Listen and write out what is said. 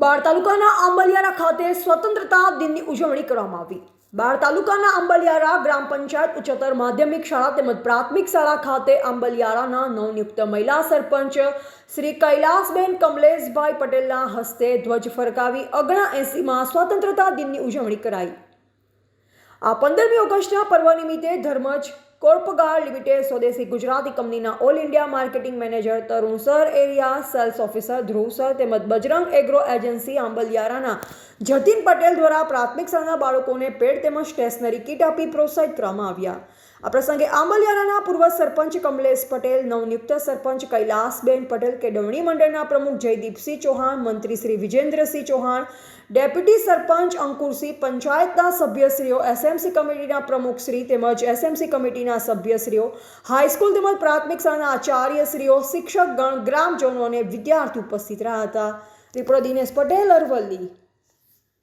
બાર તાલુકાના આંબલિયારા ખાતે સ્વતંત્રતા દિનની ઉજવણી કરવામાં આવી. બાર તાલુકાના આંબલિયારા ગ્રામ પંચાયત ઉચ્ચતર માધ્યમિક શાળા તેમજ પ્રાથમિક શાળા ખાતે આંબલિયારાના નવનિયુક્ત મહિલા સરપંચ શ્રી કૈલાસબેન કમલેશભાઈ પટેલના હસ્તે ધ્વજ ફરકાવી અગણા એંસીમાં સ્વતંત્રતા દિનની ઉજવણી કરાઈ. આ પંદરમી ઓગસ્ટના પર્વ નિમિત્તે ધર્મજ કોર્પગાર લિમિટેડ સ્વદેશી ગુજરાતી કંપનીના all India marketing manager Tarun sir, area sales officer Dhruv sir તેમજ બજરંગ એગ્રો એજન્સી આંબલિયારાના જતીન પટેલ દ્વારા પ્રાથમિક શાળાના બાળકોને પેડ તેમજ સ્ટેશનરી કીટ આપી પ્રોત્સાહિત કરવામાં આવ્યા. આ પ્રસંગે આંબલિયારાના પૂર્વ સરપંચ કમલેશ પટેલ, નવનિયુક્ત સરપંચ કૈલાસબેન પટેલ, કેળવણી મંડળના પ્રમુખ જયદીપસિંહ ચૌહાણ, મંત્રી શ્રી વિજેન્દ્રસિંહ ચૌહાણ, ડેપ્યુટી સરપંચ અંકુરસિંહ, પંચાયતના સભ્યશ્રીઓ, એસએમસી કમિટીના પ્રમુખશ્રી તેમજ એસએમસી કમિટીના સભ્યશ્રીઓ, હાઈસ્કૂલ તેમજ પ્રાથમિક શાળાના આચાર્યશ્રીઓ, શિક્ષકગણ ગ્રામજનો અને વિદ્યાર્થી ઉપસ્થિત રહ્યા હતા. ત્રિપુરા દિનેશ પટેલ, અરવલ્લી.